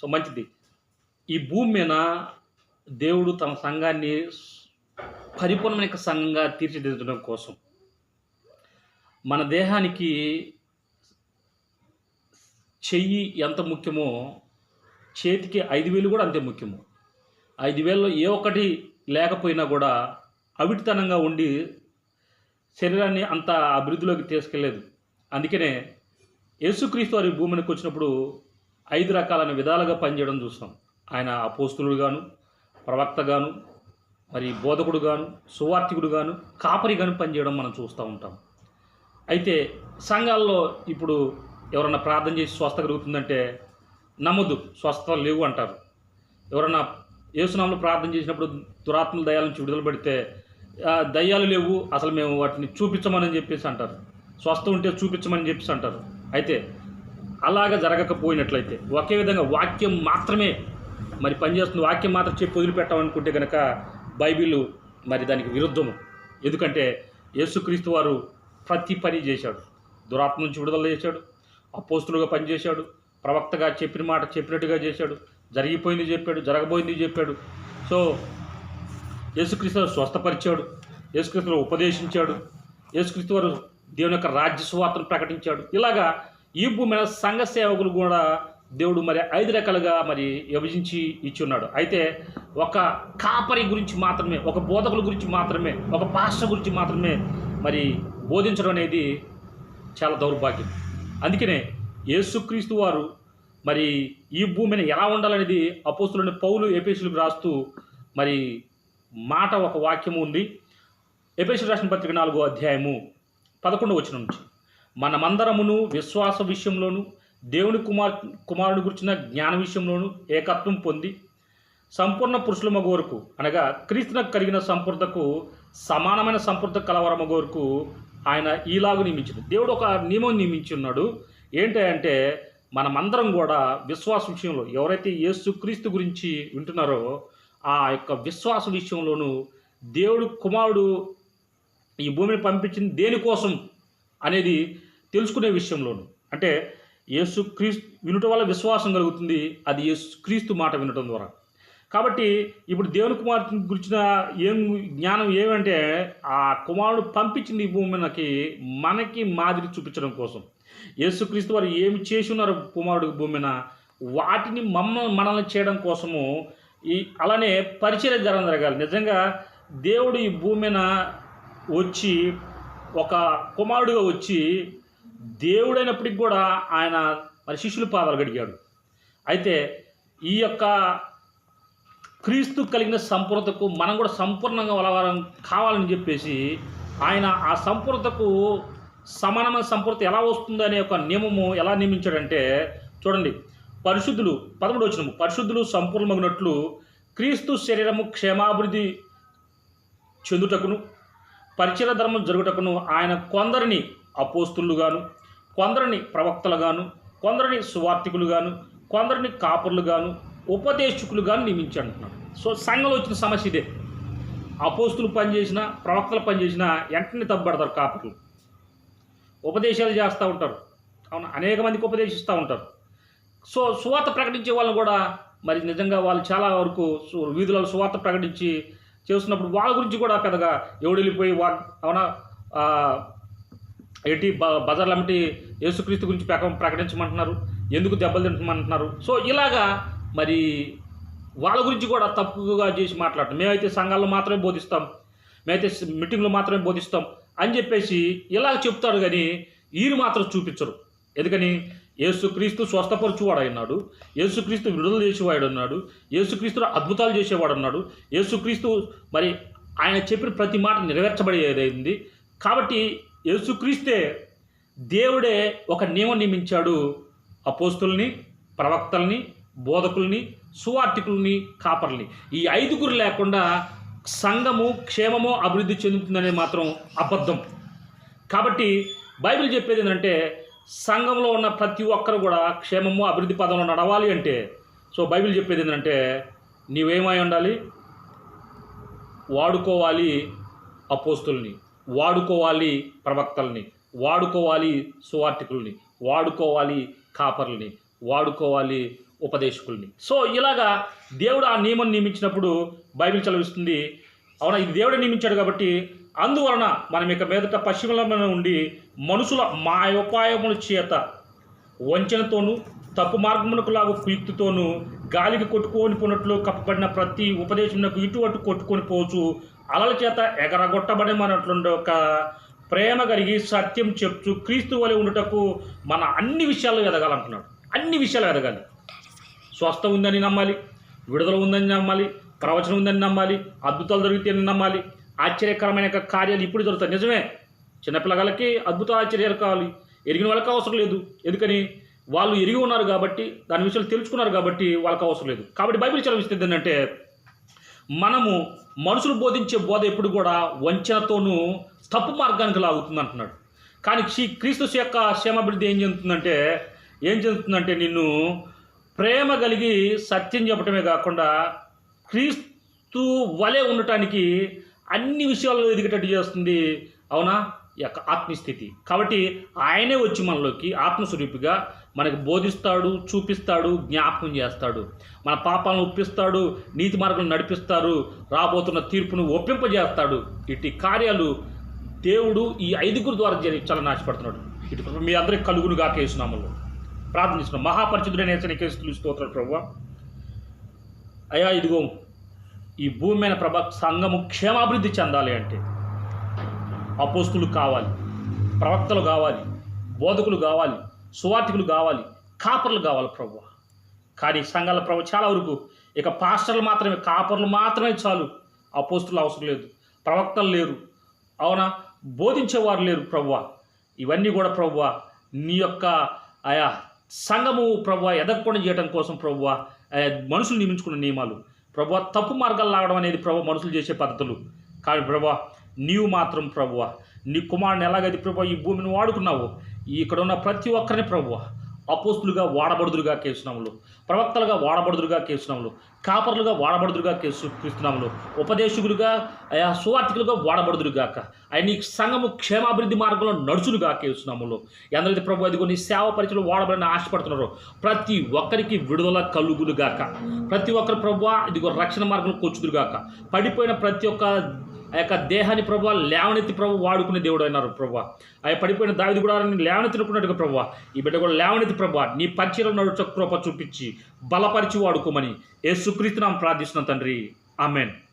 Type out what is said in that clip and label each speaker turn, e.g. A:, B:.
A: So మంచిది. ఈ భూమి మీద దేవుడు తన సంఘాన్ని పరిపూర్ణమైన సంఘంగా తీర్చిదిద్దడం కోసం మన దేహానికి చెయ్యి ఎంత ముఖ్యమో చేతికి ఐదు వేలు కూడా అంతే ముఖ్యము. ఐదు వేలలో ఏ ఒక్కటి లేకపోయినా కూడా అవిటితనంగా ఉండి శరీరాన్ని అంత అభివృద్ధిలోకి తీసుకెళ్ళలేదు అందుకనే యేసుక్రీస్తు వారి భూమికి వచ్చినప్పుడు ఐదు రకాలైన విధాలుగా పనిచేయడం చూస్తాం. ఆయన అపోస్తులుడుగాను ప్రవక్తగాను మరి బోధకుడు గాను సువార్థికుడు గాను కాపరి గాను పనిచేయడం మనం చూస్తూ ఉంటాం. అయితే సంఘాల్లో ఇప్పుడు ఎవరన్నా ప్రార్థన చేసి స్వస్థ కలుగుతుందంటే నమ్మదు స్వస్థ లేవు అంటారు. ఎవరన్నా యేసునామలు ప్రార్థన చేసినప్పుడు దురాత్మల దయాల నుంచి విడుదల పెడితే దయ్యాలు లేవు అసలు మేము వాటిని చూపించమని చెప్పేసి అంటారు. స్వస్థ ఉంటే చూపించమని చెప్పేసి అంటారు. అయితే అలాగ జరగకపోయినట్లయితే ఒకే విధంగా వాక్యం మాత్రమే మరి పనిచేస్తుంది. వాక్యం మాత్రం చెప్పి వదిలిపెట్టామనుకుంటే కనుక బైబిల్ మరి దానికి విరుద్ధము. ఎందుకంటే యేసుక్రీస్తు వారు ప్రతి పని చేశాడు. దురాత్మ నుంచి విడుదల చేశాడు. అపోస్తులుగా పనిచేశాడు. ప్రవక్తగా చెప్పిన మాట చెప్పినట్టుగా చేశాడు. జరిగిపోయింది చెప్పాడు జరగబోయింది చెప్పాడు. సో యేసుక్రీస్తు స్వస్థపరిచాడు. యేసుక్రీస్తు ఉపదేశించాడు. యేసుక్రీస్తు వారు దేవుని యొక్క రాజ్య సువార్తను ప్రకటించాడు. ఇలాగా ఈ భూమి మీద సంఘ సేవకులు కూడా దేవుడు మరి ఐదు రకాలుగా మరి విభజించి ఇచ్చి ఉన్నాడు అయితే ఒక కాపరి గురించి మాత్రమే ఒక బోధకుల గురించి మాత్రమే ఒక పాస్టర్ గురించి మాత్రమే మరి బోధించడం అనేది చాలా దౌర్భాగ్యం. అందుకనే యేసుక్రీస్తు వారు మరి ఈ భూమిని ఎలా ఉండాలనేది అపోస్తులని పౌలు ఎపేసులకు రాస్తూ మరి మాట ఒక వాక్యము ఉంది. ఎపేసులు రాసిన పత్రిక నాలుగో అధ్యాయము పదకొండు వచ్చిన నుంచి. మనమందరమును విశ్వాస విషయంలోనూ దేవుని కుమార్ కుమారుని గురించిన జ్ఞాన విషయంలోనూ ఏకత్వం పొంది సంపూర్ణ పురుషుల మగోరకు అనగా క్రీస్తునకు కలిగిన సంపూర్ణకు సమానమైన సంపూర్ణ కలవర మగోరకు ఆయన ఈలాగు నియమించింది. దేవుడు ఒక నియమం నియమించి ఉన్నాడు. ఏంటంటే మనమందరం కూడా విశ్వాస విషయంలో ఎవరైతే యేసు క్రీస్తు గురించి వింటున్నారో ఆ యొక్క విశ్వాస విషయంలోనూ దేవుడు కుమారుడు ఈ భూమిని పంపించింది దేనికోసం? అనేది తెలుసుకునే విషయంలోను. అంటే యేసు క్రీస్తు వినటం వల్ల విశ్వాసం కలుగుతుంది అది యేసు క్రీస్తు మాట వినటం ద్వారా. కాబట్టి ఇప్పుడు దేవుని కుమారుని గురించిన ఏం జ్ఞానం ఏమంటే ఆ కుమారుడు పంపించింది ఈ భూమికి మనకి మాదిరి చూపించడం కోసం. యేసుక్రీస్తు వారు ఏమి చేసి ఉన్నారు కుమారుడు భూమిన వాటిని మమ్మ మనల్ని చేయడం కోసము ఈ అలానే పరిచయం జరగ జరగాలి. నిజంగా దేవుడు ఈ భూమిన వచ్చి ఒక కుమారుడుగా వచ్చి దేవుడైనప్పటికి కూడా ఆయన మరి శిష్యులు పాదాలు గడిగాడు అయితే ఈ యొక్క క్రీస్తు కలిగిన సంపూర్ణతకు మనం కూడా సంపూర్ణంగా వలవరం కావాలని చెప్పేసి ఆయన ఆ సంపూర్ణతకు సమానమైన సంపూర్ణత ఎలా వస్తుంది అనే ఒక నియమము ఎలా నియమించాడంటే చూడండి పరిశుద్ధులు పదమూడు వచ్చినము పరిశుద్ధులు సంపూర్ణమగినట్లు క్రీస్తు శరీరము క్షేమాభివృద్ధి చెందుటకును పరిచయ ధర్మం జరుగుటకును ఆయన కొందరిని అపోస్తులుగాను కొందరిని ప్రవక్తలుగాను కొందరిని సువార్థికులుగాను కొందరిని కాపురులుగాను ఉపదేశకులుగాను నియమించంటున్నాడు సో సంఘంలో వచ్చిన సమస్య ఇదే. అపోస్తులు పనిచేసిన ప్రవక్తలు పనిచేసిన వెంటనే తప్పబడతారు కాపురులు. ఉపదేశాలు చేస్తూ ఉంటారు. అవును అనేక మందికి ఉపదేశిస్తూ ఉంటారు. సో సువార్త ప్రకటించే వాళ్ళని కూడా మరి నిజంగా వాళ్ళు చాలా వరకు వీధులలో సువార్త ప్రకటించి చేస్తున్నప్పుడు వాళ్ళ గురించి కూడా పెద్దగా ఎవడు వెళ్ళిపోయి వా అవునా? ఎటి బ బజార్లు యేసుక్రీస్తు గురించి ప్రక ప్రకటించమంటున్నారు. ఎందుకు దెబ్బలు తింటమంటున్నారు సో ఇలాగా మరి వాళ్ళ గురించి కూడా తప్పుగా చేసి మాట్లాడటం. మేమైతే సంఘాల్లో మాత్రమే బోధిస్తాం. మేమైతే మీటింగ్లో మాత్రమే బోధిస్తాం అని చెప్పేసి ఇలా చెప్తాడు కానీ వీరు మాత్రం చూపించరు. ఎందుకని? యేసుక్రీస్తు స్వస్థపరచువాడు అన్నాడు యేసుక్రీస్తు విడుదల చేసేవాడు అన్నాడు యేసుక్రీస్తు అద్భుతాలు చేసేవాడు అన్నాడు యేసుక్రీస్తు మరి ఆయన చెప్పిన ప్రతి మాట నెరవేర్చబడేదైంది. కాబట్టి యేసుక్రీస్తే దేవుడే ఒక నియమం నియమించాడు. అపోస్తుల్ని ప్రవక్తల్ని బోధకుల్ని సువార్థికుల్ని కాపర్ని ఈ ఐదుగురు లేకుండా సంఘము క్షేమము అభివృద్ధి చెందుతుందనే మాత్రం అబద్ధం. కాబట్టి బైబిల్ చెప్పేది ఏంటంటే సంఘంలో ఉన్న ప్రతి ఒక్కరు కూడా క్షేమము అభివృద్ధి పదంలో నడవాలి అంటే సో బైబిల్ చెప్పేది ఏంటంటే నీవేమై ఉండాలి? వాడుకోవాలి అపోస్తుల్ని వాడుకోవాలి ప్రవక్తల్ని వాడుకోవాలి సువార్థికుల్ని వాడుకోవాలి కాపర్లని వాడుకోవాలి ఉపదేశకుల్ని. సో ఇలాగా దేవుడు ఆ నియమం నియమించినప్పుడు బైబిల్ చదివిస్తుంది. అవునా? ఇది దేవుడు నియమించాడు కాబట్టి అందువలన మనం ఇక మీదట పశ్చిమలమైన ఉండి మనుషుల మాయోపాయముల చేత వంచనతోనూ తప్పు మార్గమునకు లాగు కుయుక్తితోనూ గాలికి కొట్టుకొని పోనట్లు కప్పబడిన ప్రతి ఉపదేశమునకు ఇటు అటు కొట్టుకొని పోవచ్చు. అలల చేత ఎగరగొట్టబడమన్నటువంటి ఒక ప్రేమ కలిగి సత్యం చెప్తూ క్రీస్తు వలె ఉండటకు మన అన్ని విషయాల్లో ఎదగాలనుకున్నాడు. అన్ని విషయాలు ఎదగాలి. స్వస్థ ఉందని నమ్మాలి విడుదల ఉందని నమ్మాలి ప్రవచనం ఉందని నమ్మాలి అద్భుతాలు జరిగితే నమ్మాలి ఆశ్చర్యకరమైన కార్యాలు ఇప్పుడు జరుగుతాయి. నిజమే. చిన్నపిల్లగాళ్ళకి అద్భుత ఆశ్చర్యాలు కావాలి. ఎరిగిన వాళ్ళకి అవసరం లేదు. ఎందుకని? వాళ్ళు ఎరిగి ఉన్నారు కాబట్టి దాని విషయాలు తెలుసుకున్నారు కాబట్టి వాళ్ళకి అవసరం లేదు. కాబట్టి బైబిల్ చదివిస్తుంది ఏంటంటే మనము మనుషులు బోధించే బోధ ఎప్పుడు కూడా వంచనతోనూ తప్పు మార్గానికి లాగుతుంది అంటున్నాడు కానీ శ్రీ క్రీస్తు యొక్క క్షేమాభివృద్ధి ఏం చెందుతుందంటే ఏం చెందుతుందంటే నిన్ను ప్రేమ కలిగి సత్యం చెప్పటమే కాకుండా క్రీస్తు వలె ఉండటానికి అన్ని విషయాల్లో ఎదిగేటట్టు చేస్తుంది. అవునా? ఈ యొక్క ఆత్మస్థితి. కాబట్టి ఆయనే వచ్చి మనలోకి ఆత్మస్వరూపిగా మనకు బోధిస్తాడు చూపిస్తాడు జ్ఞాపకం చేస్తాడు. మన పాపాలను ఒప్పిస్తాడు నీతి మార్గం నడిపిస్తాడు రాబోతున్న తీర్పును ఒప్పింపజేస్తాడు. ఇటు కార్యాలు దేవుడు ఈ ఐదుగురు ద్వారా చాలా నాశపడుతున్నాడు. ఇటు మీ అందరికి కలుగునుగా కేసునామలో ప్రార్థిస్తున్నాం మహాపరిచితుడైన కేసులు స్తోత్రాలు ప్రభు. అయ్యా ఇదిగో ఈ భూమి మీద ప్రభ సంఘము క్షేమాభివృద్ధి చెందాలి అంటే అపోస్తులు కావాలి ప్రవక్తలు కావాలి బోధకులు కావాలి సువార్థికులు కావాలి కాపర్లు కావాలి ప్రభు. కానీ సంఘాల ప్రభు చాలా వరకు ఇక పాస్టర్లు మాత్రమే కాపర్లు మాత్రమే చాలు. అపోస్తులు అవసరం లేదు ప్రవక్తలు లేరు. అవునా? బోధించేవారు లేరు ప్రభువ ఇవన్నీ కూడా ప్రభువ నీ యొక్క ఆయా సంఘము ప్రభువ ఎదగకుండా చేయడం కోసం ప్రభువ ఆయా మనుషులు నియమించుకున్న నియమాలు. ప్రభువ తప్పు మార్గాలు లాగడం అనేది ప్రభు మనుషులు చేసే పద్ధతులు. కానీ ప్రభు నీవు మాత్రం ప్రభువ నీ కుమారుని ఎలాగైతే ప్రభు ఈ భూమిని వాడుకున్నావు ఇక్కడ ఉన్న ప్రతి ఒక్కరిని ప్రభువ అపోస్తులుగా వాడబడుదురుగా కేసునాములు ప్రవక్తలుగా వాడబడుదురుగా కేసునాములు కాపర్లుగా వాడబడుదురుగా కేసు క్రీస్తునాములు ఉపదేశకులుగా ఆయా సువార్థికులుగా వాడబడుదురుగాక. ఆయన ఈ సంఘము క్షేమాభివృద్ధి మార్గంలో నడుచులుగా కేసునాములు ఎందరైతే ప్రభు అది కొన్ని సేవ పరిచయం వాడబడని ఆశపడుతున్నారో. ప్రతి ఒక్కరికి విడుదల కలుగులుగాక ప్రతి ఒక్కరు ప్రభు ఇదిగో రక్షణ మార్గంలో కూర్చుదురుగాక. పడిపోయిన ప్రతి ఒక్క ఆ యొక్క దేహాన్ని ప్రభు లేవనెత్తి ప్రభు వాడుకునే దేవుడు అయినారు ప్రభు ఆ పడిపోయిన దావిది కూడా లేవనెత్తినట్టుగా ప్రభు ఈ బిడ్డ కూడా లేవనెత్తి ప్రభు నీ పరిచయం నడుచ కృప చూపించి బలపరిచి వాడుకోమని యేసుక్రీస్తు నామం ప్రార్థిస్తున్నాం తండ్రి. ఆమెన్.